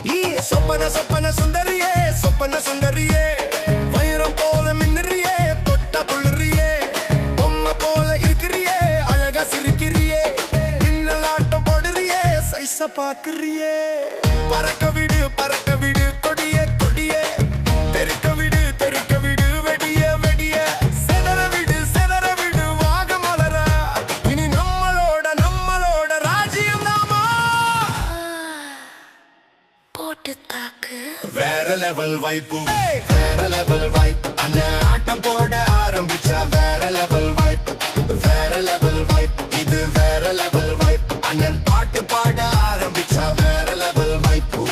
சொப்பன சொப்பன சுந்தரியே சொப்பன சுந்தரியே வைரம் போல மின்னறியே தொட்ட புள்ளறியே பொம்மை போல இருக்கிறியே அழகா சிரிக்கிறியே இன்னலாட்டம் போடுறியே சைஸ பாக்குறியே பறக்க விடு பறக்க விடு போட்டு வேற லெவல் வைப்பு வேற லெவல் வைப்பு அந்த ஆட்டம் போட ஆரம்பிச்சா வேற லெவல் வைப்பு வேற லெவல் வைப்பு இது வேற லெவல் வைப்பு அண்ணன் பாட்டு பாட ஆரம்பிச்சா வேற லெவல் வைப்பு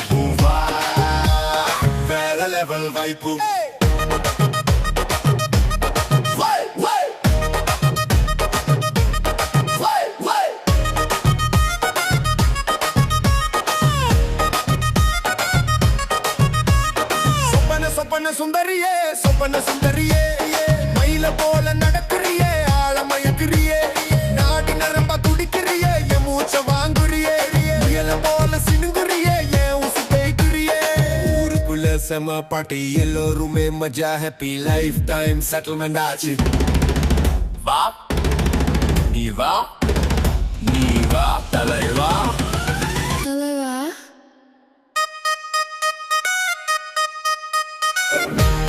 வேற லெவல் வைப்பு சொப்பன சுந்தரியே சொப்பன சுந்தரியே மயில போல நடக்கிறியே ஆழமயக்கிறியே நாடி நரம்ப துடிக்கிறியே என் மூச்ச வாங்குறியே முயல போல சினுங்குறியே என் உசு தேய்க்கிறியே ஊருக்குள்ள செம பாட்டி எல்லோருமே மஜா ஹாப்பி லைஃப் டைம் செட்டில்மெண்ட் ஆச்சு. வா. நீ வா. நீ வா. Bye.